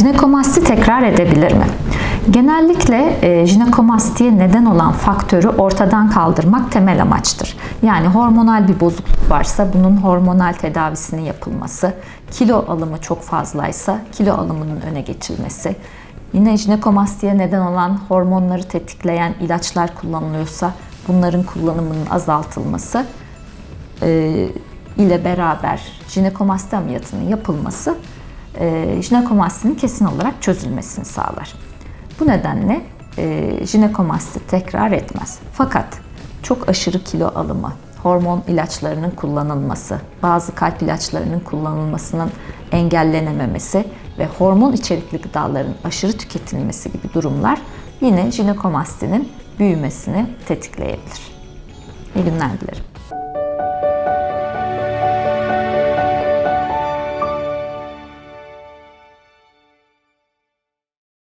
Jinekomasti tekrar edebilir mi? Genellikle e, jinekomastiye neden olan faktörü ortadan kaldırmak temel amaçtır. Yani hormonal bir bozukluk varsa bunun hormonal tedavisinin yapılması, kilo alımı çok fazlaysa kilo alımının öne geçilmesi, yine jinekomastiye neden olan hormonları tetikleyen ilaçlar kullanılıyorsa bunların kullanımının azaltılması e, ile beraber jinekomasti ameliyatının yapılması e, jinekomastinin kesin olarak çözülmesini sağlar. Bu nedenle e, jinekomasti tekrar etmez. Fakat çok aşırı kilo alımı, hormon ilaçlarının kullanılması, bazı kalp ilaçlarının kullanılmasının engellenememesi ve hormon içerikli gıdaların aşırı tüketilmesi gibi durumlar yine jinekomastinin büyümesini tetikleyebilir. İyi günler dilerim.